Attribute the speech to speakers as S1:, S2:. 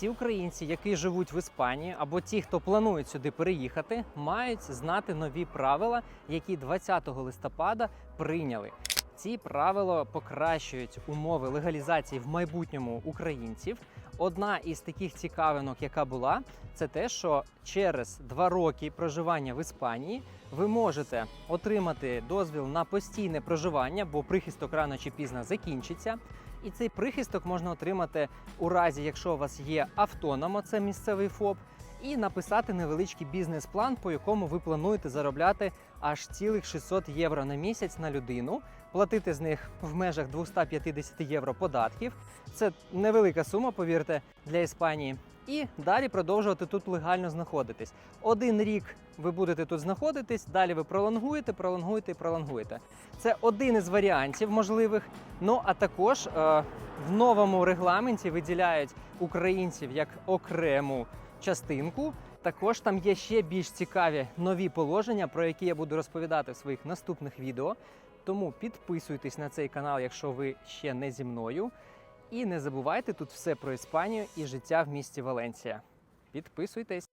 S1: всі українці, які живуть в Іспанії, або ті, хто планують сюди переїхати, мають знати нові правила, які 20 листопада прийняли. Ці правила покращують умови легалізації в майбутньому українців. Одна із таких цікавинок, яка була, це те, що через два роки проживання в Іспанії ви можете отримати дозвіл на постійне проживання, бо прихисток рано чи пізно закінчиться. І цей прихисток можна отримати у разі, якщо у вас є автономо, це місцевий ФОП, і написати невеличкий бізнес-план, по якому ви плануєте заробляти аж цілих 600 євро на місяць на людину, платити з них в межах 250 євро податків. Це невелика сума, повірте, для Іспанії. І далі продовжувати тут легально знаходитись. Один рік ви будете тут знаходитись, далі ви пролонгуєте, пролонгуєте і пролонгуєте. Це один із варіантів можливих. Ну а також е, в новому регламенті виділяють українців як окрему частинку. Також там є ще більш цікаві нові положення, про які я буду розповідати в своїх наступних відео. Тому підписуйтесь на цей канал, якщо ви ще не зі мною. І не забувайте тут все про Іспанію і життя в місті Валенсія. Підписуйтесь.